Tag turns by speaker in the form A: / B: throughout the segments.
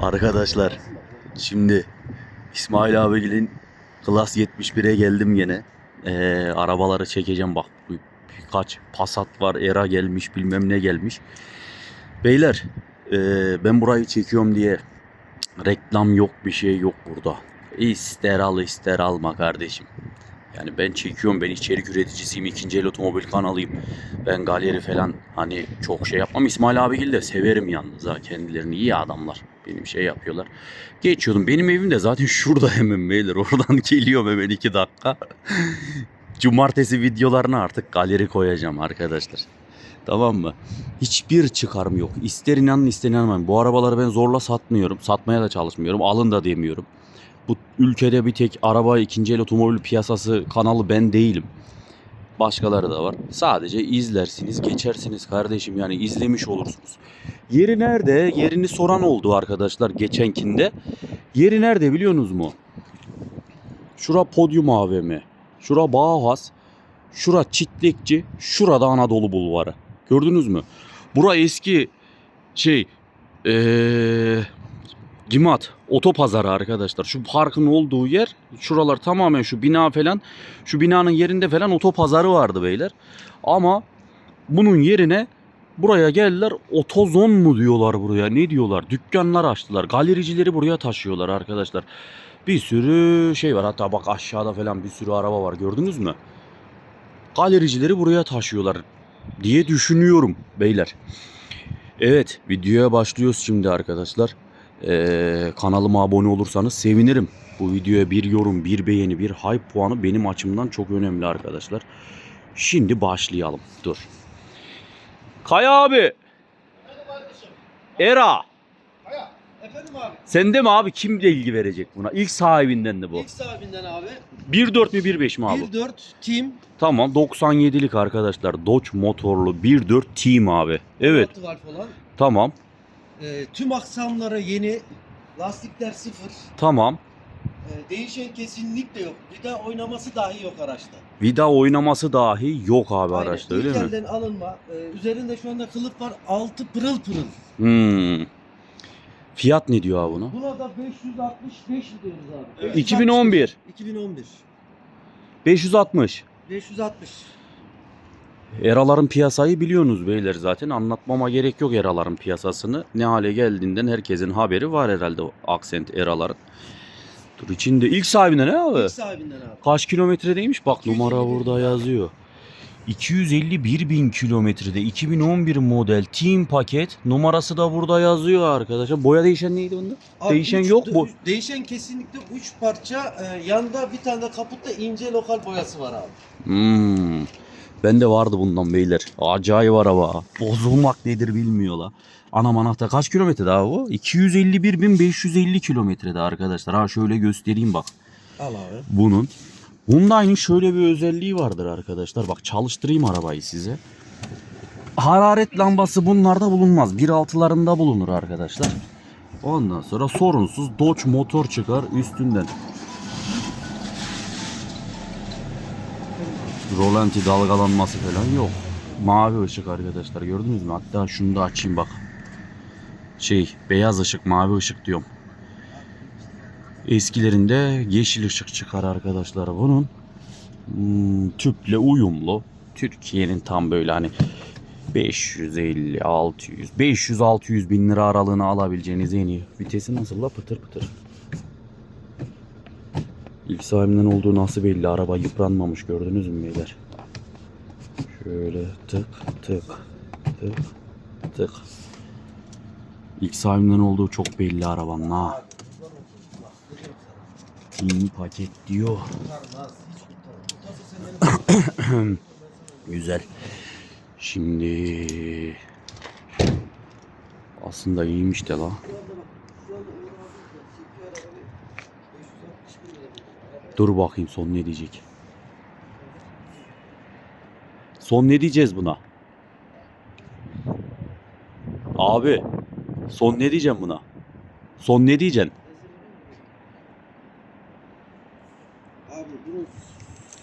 A: Arkadaşlar şimdi İsmail abigilin Klas 71'e geldim gene. Ee, arabaları çekeceğim bak. Bir- Birkaç Passat var, Era gelmiş, bilmem ne gelmiş. Beyler ee, ben burayı çekiyorum diye reklam yok, bir şey yok burada. İster al ister alma kardeşim. Yani ben çekiyorum, ben içerik üreticisiyim, ikinci el otomobil kanalıyım. Ben galeri falan hani çok şey yapmam. İsmail abigil de severim yalnız ha kendilerini iyi adamlar. Benim şey yapıyorlar. Geçiyordum. Benim evim de zaten şurada hemen beyler. Oradan geliyorum hemen iki dakika. Cumartesi videolarına artık galeri koyacağım arkadaşlar. Tamam mı? Hiçbir çıkarım yok. İster inanın ister inanmayın. Bu arabaları ben zorla satmıyorum. Satmaya da çalışmıyorum. Alın da demiyorum. Bu ülkede bir tek araba ikinci el otomobil piyasası kanalı ben değilim. Başkaları da var. Sadece izlersiniz, geçersiniz kardeşim. Yani izlemiş olursunuz. Yeri nerede? Yerini soran oldu arkadaşlar geçenkinde. Yeri nerede biliyorsunuz mu? Şura Podyum AVM. Şura Bağhaz. Şura Çitlekçi. Şurada Anadolu Bulvarı. Gördünüz mü? Bura eski şey eee Gimat otopazarı arkadaşlar. Şu parkın olduğu yer şuralar tamamen şu bina falan şu binanın yerinde falan otopazarı vardı beyler. Ama bunun yerine buraya geldiler otozon mu diyorlar buraya ne diyorlar dükkanlar açtılar galericileri buraya taşıyorlar arkadaşlar. Bir sürü şey var hatta bak aşağıda falan bir sürü araba var gördünüz mü? Galericileri buraya taşıyorlar diye düşünüyorum beyler. Evet videoya başlıyoruz şimdi arkadaşlar. Ee, kanalıma abone olursanız sevinirim. Bu videoya bir yorum, bir beğeni, bir hype puanı benim açımdan çok önemli arkadaşlar. Şimdi başlayalım. Dur. Kaya abi. Era.
B: Kaya, efendim abi.
A: Sende mi abi? Kim de ilgi verecek buna? İlk sahibinden de bu.
B: İlk sahibinden abi.
A: 1.4 mi 1.5 mi abi?
B: 1.4 Team.
A: Tamam 97'lik arkadaşlar. Dodge motorlu 1.4 Team abi. Evet
B: altı var falan.
A: tamam
B: Ee, tüm aksamları yeni. Lastikler sıfır.
A: tamam.
B: Ee, değişen kesinlikle yok. De oynaması dahi yok araçta.
A: Vida oynaması dahi yok abi
B: Aynen.
A: araçta öyle
B: İlk
A: mi?
B: elden alınma. Ee, üzerinde şu anda kılıf var. Altı pırıl pırıl.
A: Hmm. Fiyat ne diyor abi buna?
B: Buna da 565 diyoruz abi.
A: Evet. 2011.
B: 2011.
A: 560.
B: 560.
A: Eraların piyasayı biliyorsunuz beyler zaten. Anlatmama gerek yok eraların piyasasını. Ne hale geldiğinden herkesin haberi var herhalde o Accent eraların. Dur içinde ilk sahibinde ne abi?
B: İlk sahibinden abi.
A: Kaç kilometredeymiş? Bak
B: 251
A: numara burada yazıyor. 251 bin kilometrede 2011 model Team paket numarası da burada yazıyor arkadaşlar. Boya değişen neydi bunda?
B: Abi
A: Değişen
B: üç-
A: yok mu?
B: Değişen kesinlikle 3 parça. e, yanda bir tane de kaputta ince lokal boyası var abi.
A: Hmm. Bende vardı bundan beyler. Acayip araba. Bozulmak nedir bilmiyorlar. Anam anahtar kaç kilometrede abi bu? 251.550 kilometrede arkadaşlar. Ha şöyle göstereyim bak.
B: Al abi.
A: Bunun. Hyundai'nin şöyle bir özelliği vardır arkadaşlar. Bak çalıştırayım arabayı size. Hararet lambası bunlarda bulunmaz. 1.6'larında bulunur arkadaşlar. Ondan sonra sorunsuz Dodge motor çıkar üstünden. Rolanti dalgalanması falan yok. Mavi ışık arkadaşlar gördünüz mü? Hatta şunu da açayım bak. Şey beyaz ışık mavi ışık diyorum. Eskilerinde yeşil ışık çıkar arkadaşlar bunun. Hmm, tüple uyumlu. Türkiye'nin tam böyle hani 550, 600, 500, 600 bin lira aralığına alabileceğiniz en iyi. Vitesi nasıl la pıtır pıtır. İlk sahibinden olduğu nasıl belli. Araba yıpranmamış gördünüz mü beyler? Şöyle tık tık tık tık. İlk sahibinden olduğu çok belli arabanın ha. Team paket diyor. Güzel. Şimdi aslında iyiymiş de la. Dur bakayım son ne diyecek. Son ne diyeceğiz buna? Abi son ne diyeceğim buna? Son ne diyeceksin?
B: Abi bunun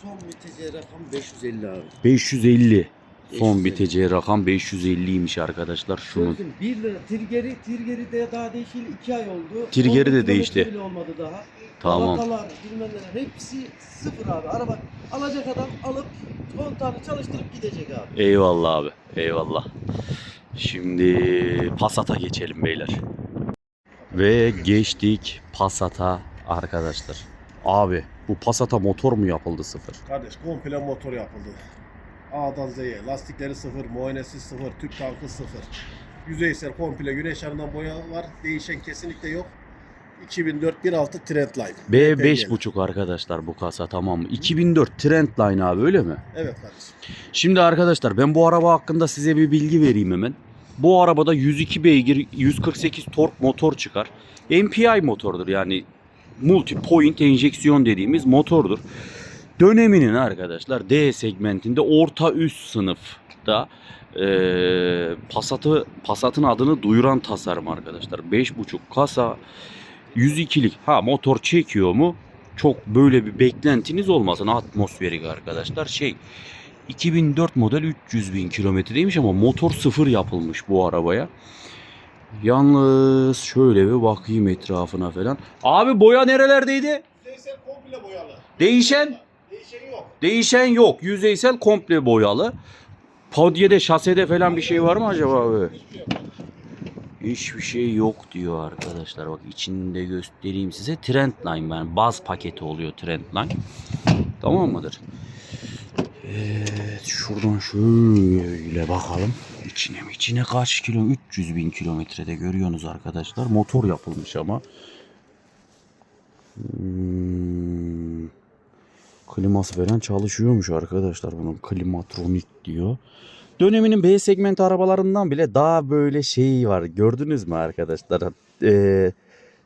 B: son mütece rakam 550 abi.
A: 550. Son
B: 550.
A: biteceği rakam 550'ymiş arkadaşlar şunun.
B: Sözüm 1 lira. Tirgeri, Tirgeri de daha değişeli 2 ay oldu.
A: Tirgeri
B: 10
A: de değişti.
B: olmadı daha.
A: Tamam.
B: Balatalar, bilmem neler hepsi sıfır abi. Araba alacak adam alıp kontanı çalıştırıp gidecek abi.
A: Eyvallah abi. Eyvallah. Şimdi Passat'a geçelim beyler. Ve geçtik Passat'a arkadaşlar. Abi bu Passat'a motor mu yapıldı sıfır?
C: Kardeş komple motor yapıldı. A'dan Z'ye. Lastikleri sıfır, muayenesi sıfır, tüp tankı sıfır. Yüzeysel komple güneş yanından boya var. Değişen kesinlikle yok. 2004 1.6 Trendline.
A: B5.5 arkadaşlar bu kasa tamam mı? 2004 Trendline abi öyle mi?
C: Evet kardeşim.
A: Şimdi arkadaşlar ben bu araba hakkında size bir bilgi vereyim hemen. Bu arabada 102 beygir 148 tork motor çıkar. MPI motordur yani multi point enjeksiyon dediğimiz motordur. Döneminin arkadaşlar D segmentinde orta üst sınıfta eee Passat'ı Passat'ın adını duyuran tasarım arkadaşlar. 5.5 kasa 102'lik. Ha motor çekiyor mu? Çok böyle bir beklentiniz olmasın atmosferik arkadaşlar. Şey 2004 model 300 bin kilometredeymiş ama motor sıfır yapılmış bu arabaya. Yalnız şöyle bir bakayım etrafına falan. Abi boya nerelerdeydi?
C: Yüzeysel komple boyalı.
A: Değişen?
C: Değişen yok.
A: Değişen yok. Yüzeysel komple boyalı. Podye'de şasede falan bir şey var mı acaba abi?
C: Hiçbir şey yok.
A: Hiçbir şey yok diyor arkadaşlar. Bak içinde göstereyim size. Trendline yani baz paketi oluyor Trendline. Tamam mıdır? Evet şuradan şöyle bakalım. İçine mi? İçine kaç kilo? 300 bin kilometrede görüyorsunuz arkadaşlar. Motor yapılmış ama. Hmm. Kliması falan çalışıyormuş arkadaşlar bunun. Klimatronik diyor. Döneminin B segment arabalarından bile daha böyle şey var. Gördünüz mü arkadaşlar? Ee,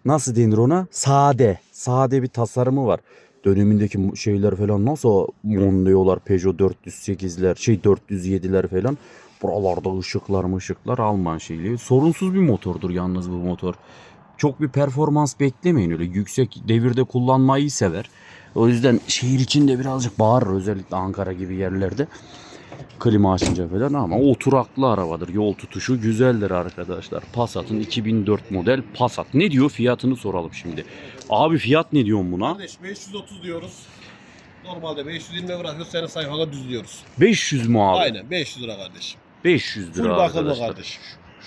A: nasıl denir ona? Sade. Sade bir tasarımı var. Dönemindeki şeyler falan nasıl Mondio'lar, Peugeot 408'ler, şey 407'ler falan. Buralarda ışıklar ışıklar Alman şeyli. Sorunsuz bir motordur yalnız bu motor. Çok bir performans beklemeyin öyle. Yüksek devirde kullanmayı sever. O yüzden şehir içinde birazcık bağırır özellikle Ankara gibi yerlerde. Klima açınca falan ama oturaklı arabadır. Yol tutuşu güzeldir arkadaşlar. Passat'ın 2004 model Passat. Ne diyor fiyatını soralım şimdi. Abi fiyat ne diyorsun buna?
C: Kardeş 530 diyoruz. Normalde 520 bırakıyoruz seni sayfada düzlüyoruz.
A: 500 mu abi?
C: Aynen 500 lira kardeşim.
A: 500 lira
C: Full
A: arkadaşlar.
C: kardeş.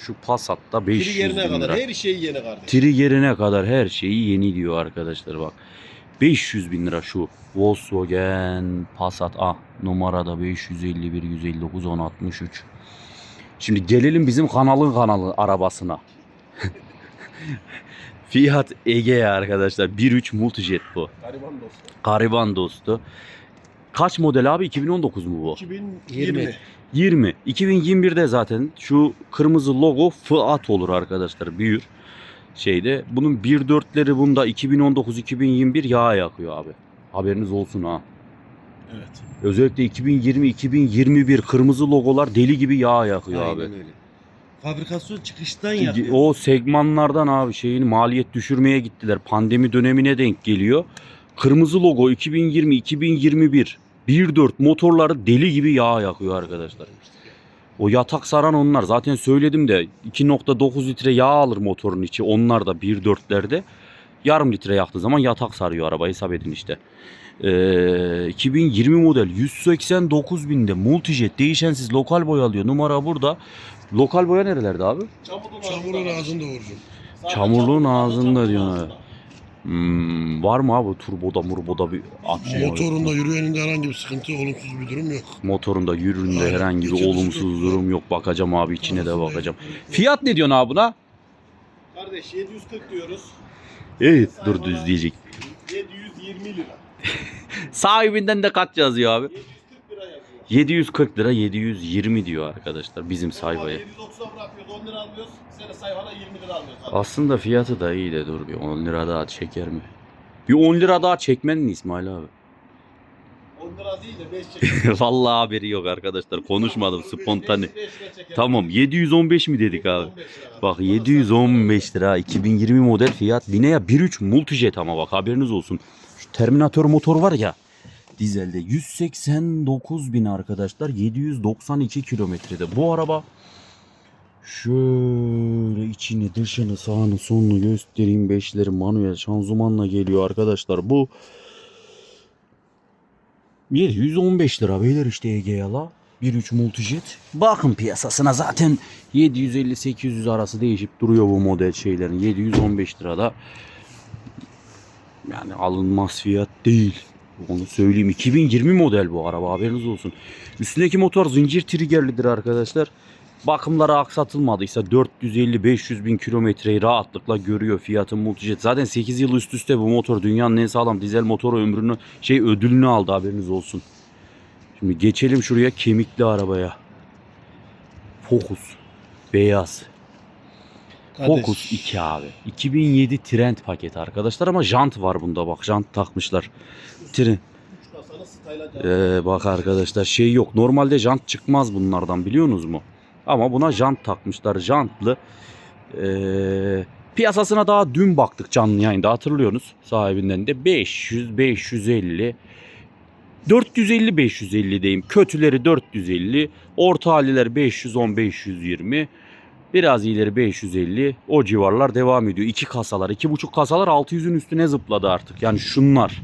A: Şu Passat'ta 500
C: Biri yerine
A: bin
C: kadar
A: lira.
C: her şeyi yeni kardeş.
A: Trigger'ine kadar her şeyi yeni diyor arkadaşlar bak. 500 bin lira şu Volkswagen Passat ah numarada 551 159 1063. Şimdi gelelim bizim kanalın kanalı arabasına. Fiat Egea arkadaşlar 1.3 Multijet bu.
C: Gariban dostum.
A: Gariban dostu. Kaç model abi 2019 mu bu?
C: 2020.
A: 20. 2021'de zaten şu kırmızı logo Fiat olur arkadaşlar büyür. Şeyde bunun 1.4'leri bunda 2019-2021 yağ yakıyor abi. Haberiniz olsun ha.
C: Evet.
A: Özellikle 2020-2021 kırmızı logolar deli gibi yağ yakıyor
B: Aynen
A: abi.
B: öyle. Fabrikasyon çıkıştan yapıyor.
A: O segmanlardan abi şeyin maliyet düşürmeye gittiler. Pandemi dönemine denk geliyor. Kırmızı logo 2020-2021 1.4 motorları deli gibi yağ yakıyor arkadaşlar. O yatak saran onlar. Zaten söyledim de 2.9 litre yağ alır motorun içi. Onlar da 1.4'lerde. Yarım litre yaktığı zaman yatak sarıyor araba hesap edin işte. Ee, 2020 model 189 binde multijet değişensiz lokal boya alıyor. Numara burada. Lokal boya nerelerde abi?
C: Çamurluğun,
D: ağzında vurucu.
A: Çamurluğun ağzında
C: ağzında.
A: abi. Hmm, var mı abi turboda murboda bir aksiyon?
D: Motorunda yürüyeninde herhangi bir sıkıntı, olumsuz bir durum yok.
A: Motorunda yüründe
D: Aynen.
A: herhangi bir olumsuz
D: sıkıntı
A: durum yok. Bakacağım abi içine de bakacağım. Fiyat ne diyorsun abi buna?
C: Kardeş 740 diyoruz.
A: Evet dur düz diyecek.
C: 720 lira.
A: Sahibinden de kaç yazıyor abi?
C: 740 lira yazıyor.
A: 740 lira 720 diyor arkadaşlar bizim sayfaya.
C: 730'a bırakıyoruz 10 lira alıyoruz. Seni sayfana 20 lira alıyoruz. Hadi.
A: Aslında fiyatı da iyi de dur bir 10 lira daha çeker mi? Bir 10 lira daha çekmen mi İsmail abi?
C: 10 lira değil de 5 çekelim.
A: Vallahi haberi yok arkadaşlar. Konuşmadım spontane.
C: Lira.
A: Tamam 715 mi dedik abi?
C: 715 lira.
A: Bak 715 lira 2020 model fiyat Linea 1.3 Multijet ama bak haberiniz olsun. Şu Terminator motor var ya Dizelde 189 bin arkadaşlar 792 kilometrede. Bu araba şöyle içini dışını sağını sonunu göstereyim. Beşleri manuel şanzımanla geliyor arkadaşlar. Bu 715 lira beyler işte EGL'a. 1.3 Multijet. Bakın piyasasına zaten 750-800 arası değişip duruyor bu model şeylerin. 715 lirada yani alınmaz fiyat değil. Onu söyleyeyim. 2020 model bu araba haberiniz olsun. Üstündeki motor zincir triggerlidir arkadaşlar. Bakımları aksatılmadıysa 450-500 bin kilometreyi rahatlıkla görüyor fiyatın Multijet. Zaten 8 yıl üst üste bu motor dünyanın en sağlam dizel motoru ömrünü şey ödülünü aldı haberiniz olsun. Şimdi geçelim şuraya kemikli arabaya. Focus. Beyaz. Focus 2 abi. 2007 Trend paket arkadaşlar ama jant var bunda bak jant takmışlar. Trend. Ee, bak arkadaşlar şey yok. Normalde jant çıkmaz bunlardan biliyorsunuz mu? Ama buna jant takmışlar. Jantlı. Ee, piyasasına daha dün baktık canlı yayında hatırlıyorsunuz. Sahibinden de 500, 550, 450, 550 diyeyim. Kötüleri 450, orta haliler 510, 520. Biraz iyileri 550. O civarlar devam ediyor. İki kasalar, iki buçuk kasalar 600'ün üstüne zıpladı artık. Yani şunlar.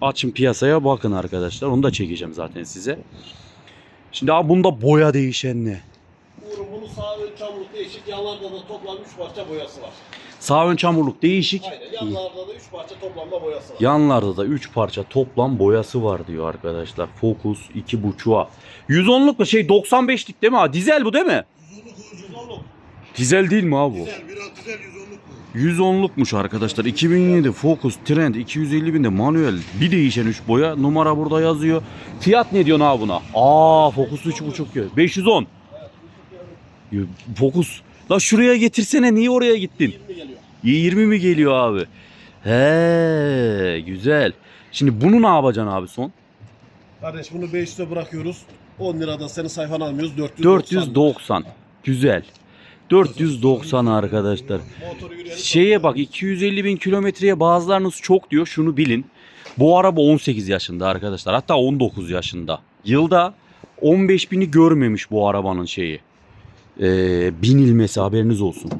A: Açın piyasaya bakın arkadaşlar. Onu da çekeceğim zaten size. Şimdi abi bunda boya değişen ne?
C: Uğur'un bunun sağ ön çamurluk değişik. Yanlarda da toplam 3 parça boyası var.
A: Sağ ön çamurluk değişik.
C: Aynen. Yanlarda da 3 parça toplamda boyası var.
A: Yanlarda da 3 parça toplam boyası var diyor arkadaşlar. Focus 2.5'a. 110'luk mu? Şey 95'lik değil mi? Ha, dizel bu değil mi?
D: 110'luk uğurcum.
A: Dizel değil mi abi bu?
D: Dizel, biraz dizel 110'luk bu.
A: 110'lukmuş arkadaşlar. 2007 Focus Trend 250 binde manuel bir değişen 3 boya. Numara burada yazıyor. Fiyat ne diyorsun abi buna? Aa Focus 3.5 diyor. 510. Ya, Focus. La şuraya getirsene niye oraya gittin?
C: 20 geliyor.
A: 20 mi geliyor abi? He güzel. Şimdi bunu ne yapacaksın abi son?
C: Kardeş bunu 500'e bırakıyoruz. 10 liradan senin sayfanı almıyoruz. 490.
A: 490. Güzel. 490 arkadaşlar. Şeye bak 250 bin kilometreye bazılarınız çok diyor şunu bilin. Bu araba 18 yaşında arkadaşlar hatta 19 yaşında. Yılda 15 bini görmemiş bu arabanın şeyi. Ee, binilmesi haberiniz olsun.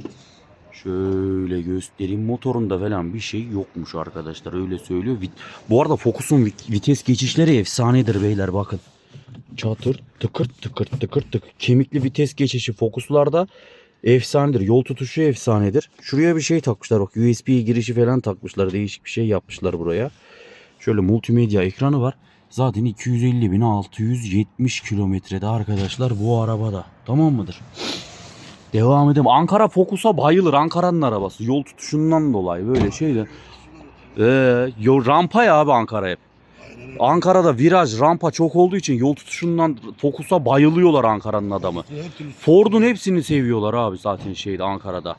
A: Şöyle göstereyim motorunda falan bir şey yokmuş arkadaşlar öyle söylüyor. Bu arada Focus'un vit- vites geçişleri efsanedir beyler bakın. Çatır tıkır tıkır tıkır tık. Kemikli vites geçişi Focus'larda efsanedir. Yol tutuşu efsanedir. Şuraya bir şey takmışlar bak USB girişi falan takmışlar. Değişik bir şey yapmışlar buraya. Şöyle multimedya ekranı var. Zaten 250.670 kilometrede arkadaşlar bu arabada. Tamam mıdır? Devam edelim. Ankara Focus'a bayılır. Ankara'nın arabası. Yol tutuşundan dolayı böyle şeyler. Ee, yol, rampa ya abi Ankara hep. Ankara'da viraj, rampa çok olduğu için yol tutuşundan Focus'a bayılıyorlar Ankara'nın adamı. Ford'un hepsini seviyorlar abi zaten şeyde Ankara'da.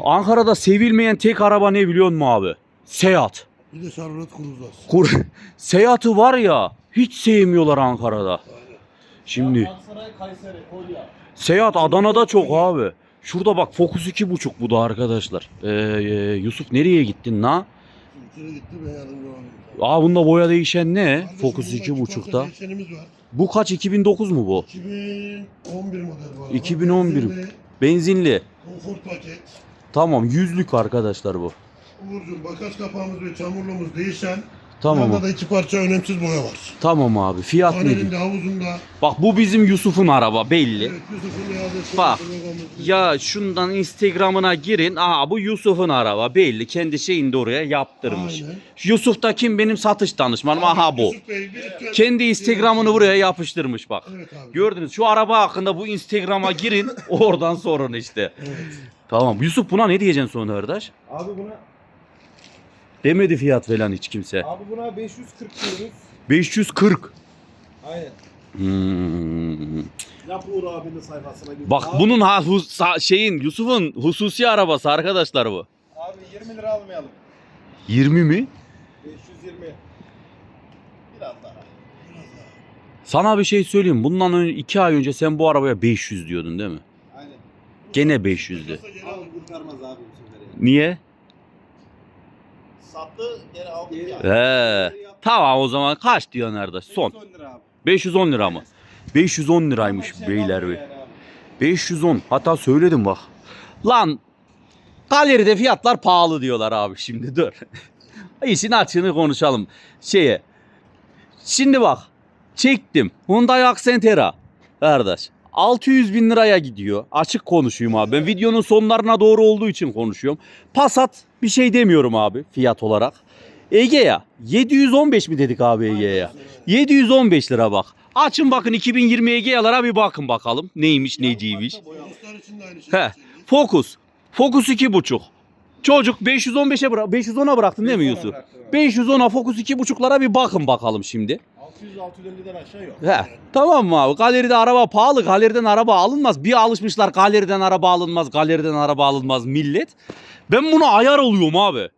A: Ankara'da sevilmeyen tek araba ne biliyor musun abi? Seat.
D: Bir de Charlotte Cruze'lar.
A: Kur Seat'ı var ya hiç sevmiyorlar Ankara'da. Şimdi
C: Aksaray, Kayseri, Konya.
A: Seat Adana'da çok abi. Şurada bak Focus 2.5 bu da arkadaşlar. Ee, Yusuf nereye gittin la?
D: İçeri gitti ben yardımcı olayım.
A: Aa bunda boya değişen ne?
D: Kardeşim,
A: Focus
D: burada iki
A: 2.5'da.
D: parça değişenimiz var.
A: Bu kaç 2009 mu bu?
D: 2011 model bu araba.
A: 2011.
D: Benzinli,
A: Benzinli.
D: Konfor paket.
A: Tamam yüzlük arkadaşlar bu.
D: Uğurcum bagaj kapağımız ve çamurluğumuz değişen.
A: Tamam.
D: Yanında da iki parça önemsiz boya var.
A: Tamam abi. Fiyat ne?
D: Panelinde havuzunda.
A: Bak bu bizim Yusuf'un araba belli.
D: Evet Yusuf'un yazısı.
A: Bak. Ya şundan Instagram'ına girin. Aha bu Yusuf'un araba belli. Kendi şeyini de oraya yaptırmış.
D: Aynen.
A: Yusuf da kim benim satış danışmanım. Aha bu.
D: Yusuf Bey, bir-
A: Kendi Instagram'ını buraya yapıştırmış bak.
D: Evet abi.
A: Gördünüz şu araba hakkında bu Instagram'a girin. Oradan sorun işte.
D: Evet.
A: Tamam. Yusuf buna ne diyeceksin sonra kardeş?
B: Abi buna
A: Demedi fiyat falan hiç kimse.
B: abi buna 540 diyoruz.
A: 540.
B: Aynen.
A: Hmm.
C: Yap Uğur abinin sayfasına gir.
A: Bak
B: Abi-
A: bunun ha, hus- sa- şeyin Yusuf'un hususi arabası arkadaşlar bu.
B: Abi 20 lira almayalım.
A: 20 mi?
B: 520.
C: Biraz daha.
A: Sana bir şey söyleyeyim. Bundan önce 2 ay önce sen bu arabaya 500 diyordun değil mi?
B: Aynen.
A: Gene 500'dü.
B: Abi kurtarmaz abi bu sefer.
A: Niye?
C: Sattı geri aldı.
B: Geri-
C: ya.
A: He. Tamam o zaman kaç diyor nerede? Son. 510 lira mı? 510 liraymış beyler bey. 510. Hatta söyledim bak. Lan galeride fiyatlar pahalı diyorlar abi şimdi dur. İşin açığını konuşalım. Şeye. Şimdi bak. Çektim. Hyundai Accentera. Kardeş. 600 bin liraya gidiyor. Açık konuşayım abi. Ben videonun sonlarına doğru olduğu için konuşuyorum. Passat bir şey demiyorum abi fiyat olarak. Egea 715 mi dedik abi Egea'ya? 715 lira bak. Açın bakın 2020 Egea'lara bir bakın bakalım. Neymiş neciymiş.
D: Dostlar için de aynı şey.
A: He. Focus. Focus 2.5. Çocuk 515'e bıra 510'a bıraktın değil mi Yusuf? 510'a Focus 2.5'lara bir bakın bakalım şimdi.
C: 600-650'den aşağı yok.
A: He. Tamam mı abi? Galeride araba pahalı. Galeriden araba alınmaz. Bir alışmışlar galeriden araba alınmaz. Galeriden araba alınmaz millet. Ben buna ayar oluyorum abi.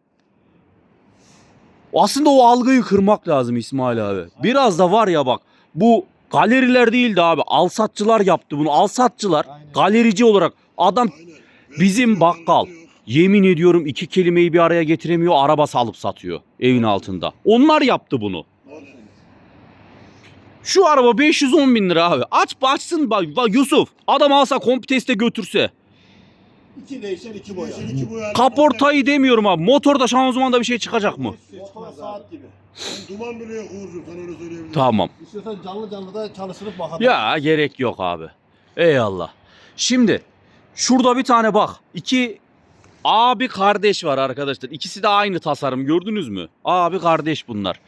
A: Aslında o algıyı kırmak lazım İsmail abi. Biraz da var ya bak. Bu galeriler değildi abi. Alsatçılar yaptı bunu. Alsatçılar galerici olarak adam
D: Aynen.
A: Bizim bakkal. Yemin ediyorum iki kelimeyi bir araya getiremiyor. Araba salıp satıyor evin altında. Onlar yaptı bunu. Şu araba 510 bin lira abi. Aç açsın bak, bak Yusuf. Adam alsa kompiteste götürse.
C: İki değişen iki boya.
D: Değişen iki boya.
A: Kaportayı demiyorum abi. Motorda şanzımanda bir şey çıkacak mı?
C: Motor saat gibi.
D: Yani Duman bile yok Uğur'cum sana öyle söyleyebilirim.
A: Tamam.
C: İstiyorsan canlı canlı da çalıştırıp bakalım.
A: Ya gerek yok abi. Eyvallah. Şimdi şurada bir tane bak. İki abi kardeş var arkadaşlar. İkisi de aynı tasarım gördünüz mü? Abi kardeş bunlar.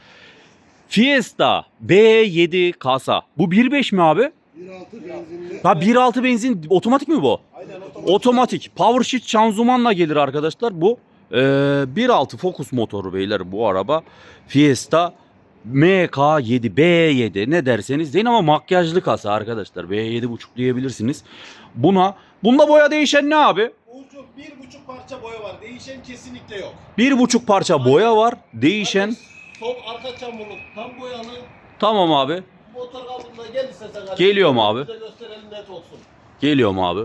A: Fiesta B7 kasa. Bu 1.5 mi abi?
D: 1.6 benzinli.
A: Ha 1.6 benzin otomatik mi bu?
C: Aynen otomatik.
A: Otomatik. Power shift şanzımanla gelir arkadaşlar. Bu ee, 1.6 Focus motoru beyler bu araba. Fiesta MK7 B7 ne derseniz deyin ama makyajlı kasa arkadaşlar. B7.5 diyebilirsiniz. Buna bunda boya değişen ne abi?
C: Uğurcuğum bir buçuk parça boya var. Değişen kesinlikle yok.
A: Bir buçuk parça boya var. Değişen.
C: Sol arka çamurluk tam boyalı.
A: Tamam abi.
C: Motor altında gel istersen. kardeşim.
A: Geliyorum abi.
C: Bize gösterelim net olsun.
A: Geliyorum abi.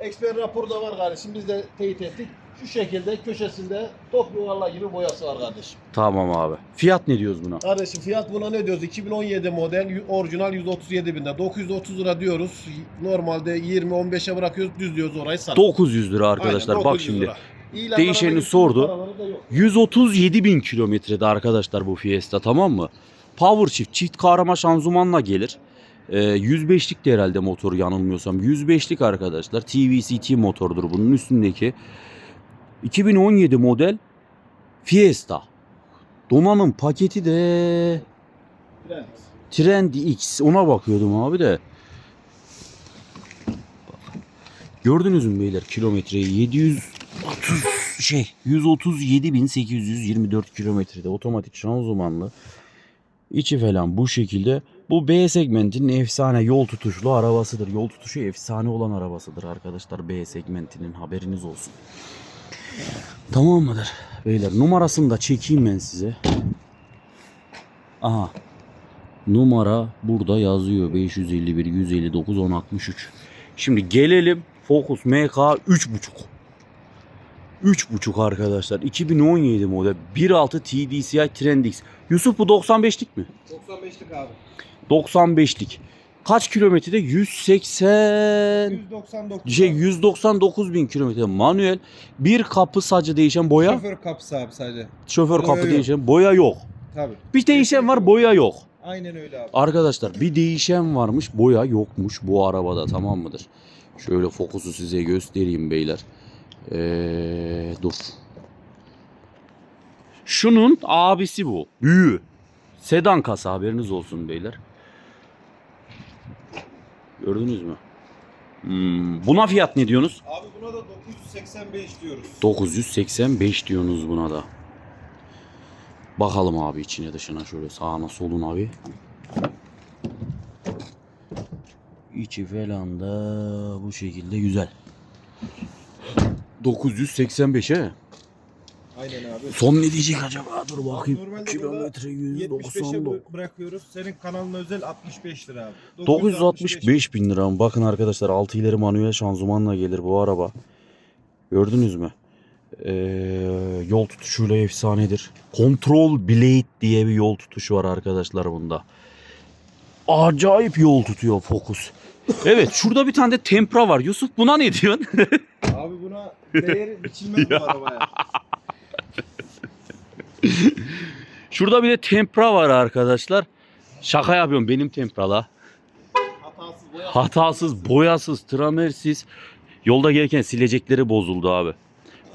C: Expert raporu da var kardeşim. Biz de teyit ettik. Şu şekilde köşesinde top yuvarla gibi boyası var kardeşim.
A: Tamam abi. Fiyat ne diyoruz buna?
C: Kardeşim fiyat buna ne diyoruz? 2017 model orijinal 137 binde. 930 lira diyoruz. Normalde 20-15'e bırakıyoruz. Düz diyoruz orayı sana.
A: 900 lira arkadaşlar.
C: Aynen,
A: Bak
C: 900
A: şimdi.
C: lira. İlanlara
A: Değişeni sordu.
C: paraları da yok.
A: 137 bin kilometrede arkadaşlar bu Fiesta tamam mı? Power Shift çift kahrama şanzımanla gelir. Ee, 105'lik de herhalde motor yanılmıyorsam. 105'lik arkadaşlar. TVCT motordur bunun üstündeki. 2017 model Fiesta. Donanım paketi de
C: Trend.
A: Trend X. Ona bakıyordum abi de. Gördünüz mü beyler kilometreyi 730 şey 137.824 kilometrede otomatik şanzımanlı. İçi falan bu şekilde. Bu B segmentinin efsane yol tutuşlu arabasıdır. Yol tutuşu efsane olan arabasıdır arkadaşlar. B segmentinin haberiniz olsun. Tamam mıdır? Beyler numarasını da çekeyim ben size. Aha. Numara burada yazıyor. 551 159 1063. Şimdi gelelim Focus MK 3.5. 3.5 arkadaşlar. 2017 model 1.6 TDCi Trendix. Yusuf bu 95'lik mi?
E: 95'lik abi.
A: 95'lik. Kaç kilometrede? 180
E: 199.
A: şey 199 bin kilometre manuel. Bir kapı sadece değişen boya.
E: Şoför kapısı abi sadece.
A: Şoför
E: Boya
A: kapı
E: yok.
A: değişen boya yok.
E: Tabii.
A: Bir değişen var boya yok.
E: Aynen öyle abi.
A: Arkadaşlar bir değişen varmış boya yokmuş bu arabada tamam mıdır? Şöyle fokusu size göstereyim beyler. Ee, dur. Şunun abisi bu. Büyüğü. Sedan kasa haberiniz olsun beyler. Gördünüz mü? Hmm, buna fiyat ne diyorsunuz?
E: Abi buna da 985 diyoruz.
A: 985 diyorsunuz buna da. Bakalım abi içine dışına şöyle sağına soluna abi. İçi falan da bu şekilde güzel. 985 he.
E: Aynen abi.
A: Son ne diyecek acaba? Dur bakayım.
E: Normalde
A: Kilometre
E: 75'e
A: 190.
E: bı- bırakıyoruz. Senin kanalına özel 65 lira abi.
A: 965 bin lira. Bakın arkadaşlar 6 ileri manuel şanzımanla gelir bu araba. Gördünüz mü? Ee, yol tutuşuyla efsanedir. Control Blade diye bir yol tutuşu var arkadaşlar bunda. Acayip yol tutuyor Focus. Evet şurada bir tane de Tempra var. Yusuf buna ne diyorsun?
E: Abi buna değeri biçilmez bu arabaya.
A: Şurada bir de Tempra var arkadaşlar. Şaka yapıyorum benim Tempra'la.
C: Hatasız boya.
A: Hatasız, boyasız, tramersiz. Yolda gelirken silecekleri bozuldu abi.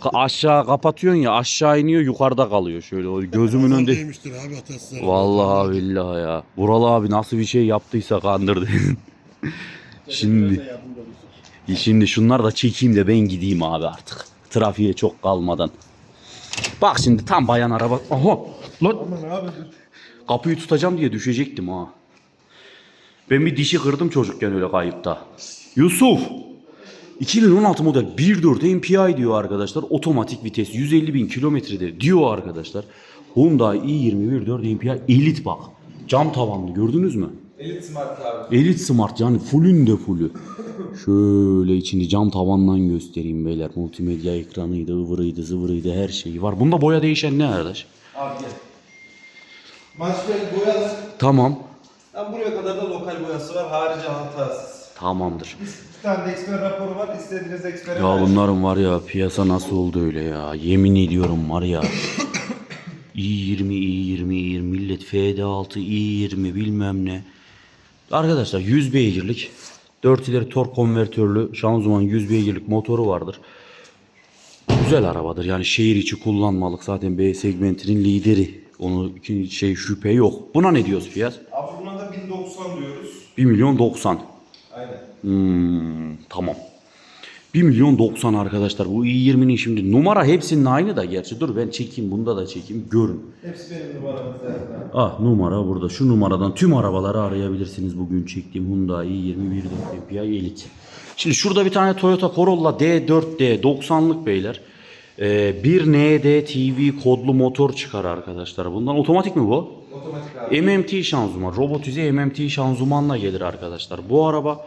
A: Ka- aşağı kapatıyorsun ya aşağı iniyor yukarıda kalıyor şöyle o gözümün önünde.
D: Değmiştir abi hatasız.
A: Vallahi billahi ya. Vural abi nasıl bir şey yaptıysa kandırdı. Şimdi şimdi şunlar da çekeyim de ben gideyim abi artık. Trafiğe çok kalmadan. Bak şimdi tam bayan araba. Aha lan kapıyı tutacağım diye düşecektim ha. Ben bir dişi kırdım çocukken öyle kayıpta. Yusuf. 2016 model 1.4 MPI diyor arkadaşlar. Otomatik vites 150 bin kilometrede diyor arkadaşlar. Hyundai i20 1.4 MPI Elite bak. Cam tavanlı gördünüz mü?
E: Elite Smart abi.
A: Elite Smart yani fullün de fullü. Şöyle içini cam tavandan göstereyim beyler. Multimedya ekranıydı, ıvırıydı, zıvırıydı her şeyi var. Bunda boya değişen ne arkadaş?
E: Abi gel. Maçları boyalı.
A: Tamam.
E: Tam buraya kadar da lokal boyası var. Harici hatasız.
A: Tamamdır.
E: Bir tane de eksper raporu var. İstediğiniz ekspere
A: Ya bunların var ya piyasa nasıl oldu öyle ya. Yemin ediyorum var ya. i20, i20, i20 millet FD6, i20 bilmem ne. Arkadaşlar 100 beygirlik 4 ileri tork konvertörlü şanzıman 100 beygirlik motoru vardır. Güzel arabadır yani şehir içi kullanmalık zaten B segmentinin lideri. Onu şey şüphe yok. Buna ne diyoruz fiyat?
E: Abi buna da 1090 diyoruz.
A: 1 milyon 90.
E: Aynen.
A: Hmm, tamam. 1 milyon 90 arkadaşlar. Bu i20'nin şimdi numara hepsinin aynı da gerçi. Dur ben çekeyim bunda da çekeyim. Görün.
E: Hepsi benim numaramız zaten.
A: Ah numara burada. Şu numaradan tüm arabaları arayabilirsiniz. Bugün çektiğim Hyundai i20 1.4 MPI Elite. Şimdi şurada bir tane Toyota Corolla D4D 90'lık beyler. Ee, bir ND TV kodlu motor çıkar arkadaşlar. Bundan otomatik mi bu?
E: Otomatik abi.
A: MMT şanzıman, robotize MMT şanzımanla gelir arkadaşlar. Bu araba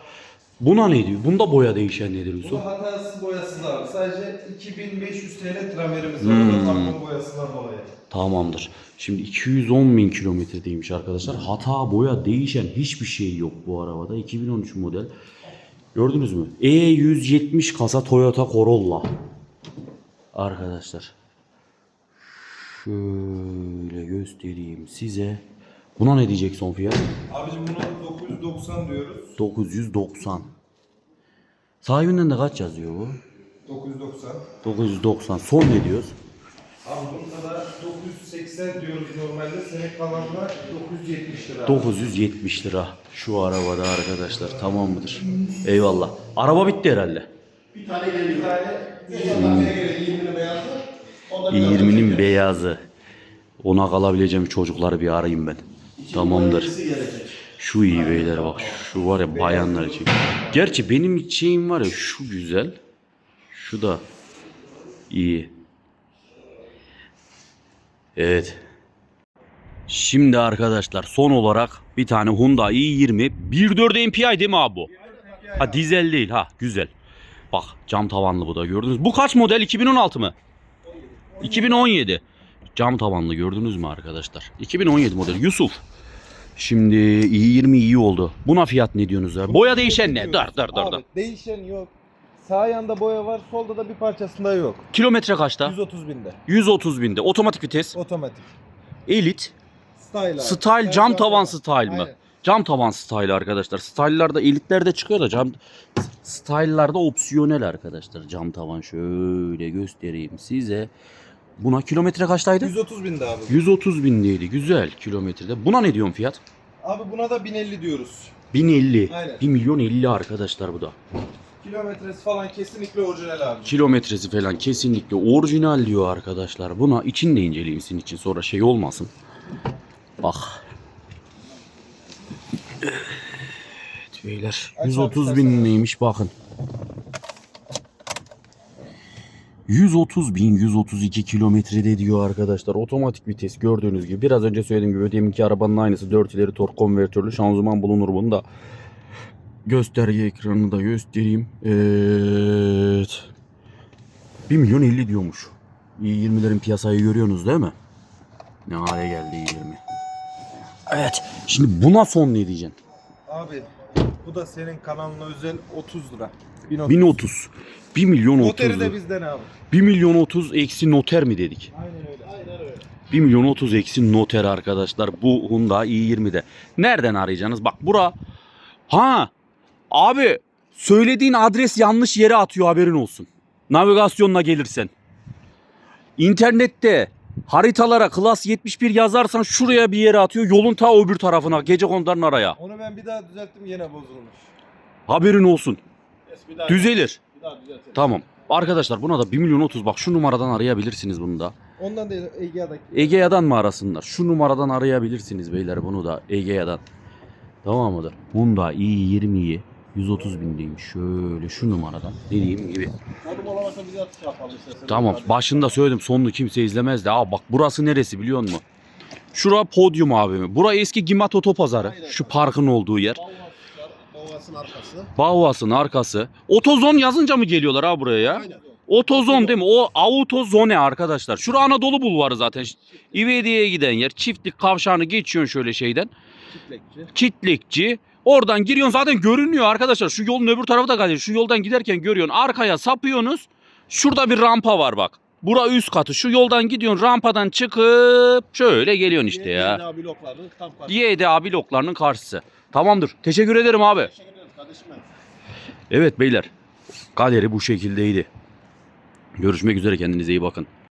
A: buna ne diyor? Bunda boya değişen nedir Yusuf?
E: Bu hatasız boyasız abi. Sadece 2500 TL tramerimiz var. Hmm. Boyasından dolayı.
A: Tamamdır. Şimdi 210 bin kilometredeymiş arkadaşlar. Hata boya değişen hiçbir şey yok bu arabada. 2013 model. Gördünüz mü? E170 kasa Toyota Corolla. Arkadaşlar. Şöyle göstereyim size. Buna ne diyecek son fiyat?
E: Abicim buna 990 diyoruz.
A: 990. Sahibinden de kaç yazıyor bu?
E: 990.
A: 990. Son ne diyoruz?
E: Abi bunda da 980 diyoruz normalde. Senin kalanla 970 lira.
A: 970 lira şu arabada arkadaşlar tamam mıdır? Eyvallah. Araba bitti herhalde.
C: Bir tane geliyor.
E: Bir tane
C: göre 20'nin beyazı. O da biraz
A: 20'nin beyazı. Ona kalabileceğim çocukları bir arayayım ben. Tamamdır. Şu iyi beyler bak. Şu var ya bayanlar için. Gerçi benim şeyim var ya şu güzel. Şu da iyi. Evet. Şimdi arkadaşlar son olarak bir tane Hyundai i20 1.4 MPI değil mi abi bu? Ha dizel değil ha güzel. Bak cam tavanlı bu da gördünüz. Bu kaç model 2016 mı? 2017. Cam tavanlı gördünüz mü arkadaşlar? 2017 model Yusuf. Şimdi i20 iyi oldu. Buna fiyat ne diyorsunuz abi? Boya değişen ne? Dur dur dur dur.
E: Abi değişen yok. Sağ yanda boya var, solda da bir parçasında yok.
A: Kilometre kaçta?
E: 130 binde.
A: 130 binde. Otomatik vites.
E: Otomatik.
A: Elit.
E: Style abi.
A: Style cam tavan style mı?
E: Aynen.
A: Cam tavan style arkadaşlar. Style'larda elitlerde çıkıyor da cam style'larda opsiyonel arkadaşlar. Cam tavan şöyle göstereyim size. Buna kilometre kaçtaydı?
E: 130 binde abi.
A: 130 bindeydi. Güzel kilometrede. Buna ne diyorsun fiyat?
E: Abi buna da 1050 diyoruz.
A: 1050.
E: Aynen.
A: 1 milyon 50 arkadaşlar bu da.
E: Kilometresi falan kesinlikle orijinal abi.
A: Kilometresi falan kesinlikle orijinal diyor arkadaşlar. Buna için de inceleyeyim sizin için sonra şey olmasın. Bak. Evet beyler.
E: Aç
A: 130
E: abi
A: bin neymiş bakın. 130 bin 132 kilometrede diyor arkadaşlar. Otomatik vites gördüğünüz gibi. Biraz önce söylediğim gibi deminki arabanın aynısı. 4 ileri tork konvertörlü şanzıman bulunur bunda. Gösterge ekranını da göstereyim. Evet. 1 milyon 50 diyormuş. i20'lerin piyasayı görüyorsunuz değil mi? Ne hale geldi i20. Evet. Şimdi buna son ne diyeceksin?
E: Abi bu da senin kanalına özel 30 lira. 1030.
A: 1030. 1 milyon 30.
E: Noteri de bizden abi.
A: 1 milyon 30 eksi noter mi dedik?
E: Aynen öyle. Aynen öyle.
A: 1 milyon 30 eksi noter arkadaşlar. Bu Hyundai i20'de. Nereden arayacaksınız? Bak bura. Ha. Abi söylediğin adres yanlış yere atıyor haberin olsun. Navigasyonla gelirsen. İnternette haritalara klas 71 yazarsan şuraya bir yere atıyor. Yolun ta öbür tarafına. Gece kondarın araya.
E: Onu ben bir daha düzelttim yine bozulmuş.
A: Haberin olsun.
C: Bir daha,
A: Düzelir.
C: bir daha düzeltelim.
A: Tamam. Arkadaşlar buna da 1 milyon 30 bak şu numaradan arayabilirsiniz bunu da.
E: Ondan değil Egea'daki.
A: Egea'dan mı arasınlar? Şu numaradan arayabilirsiniz beyler bunu da Egea'dan. Tamam mıdır? Bunda i20'yi 130 bindeymiş. Şöyle şu numaradan dediğim gibi.
C: Olamazsa bize atış yapalım istersen.
A: Tamam başında söyledim sonunu kimse izlemez de. Aa bak burası neresi biliyor musun? Şura podyum abimi. Bura eski Gimat Otopazarı.
C: Aynen.
A: Şu parkın olduğu yer.
C: Bavasın arkası.
A: Bağvas'ın arkası. Otozon yazınca mı geliyorlar ha buraya ya?
C: Aynen.
A: Otozon değil mi? O autozone arkadaşlar. Şura Anadolu Bulvarı zaten. İvediye'ye giden yer. Çiftlik kavşağını geçiyorsun şöyle şeyden.
C: Çitlekçi.
A: Çitlikçi. Oradan giriyorsun zaten görünüyor arkadaşlar. Şu yolun öbür tarafı da galiba. Şu yoldan giderken görüyorsun. Arkaya sapıyorsunuz. Şurada bir rampa var bak. Bura üst katı. Şu yoldan gidiyorsun. Rampadan çıkıp şöyle geliyorsun işte ya.
C: Yeni bloklarının tam karşısı.
A: YDA bloklarının karşısı. Tamamdır. Teşekkür ederim abi.
C: Teşekkür kardeşim.
A: Evet beyler. Kaderi bu şekildeydi. Görüşmek üzere kendinize iyi bakın.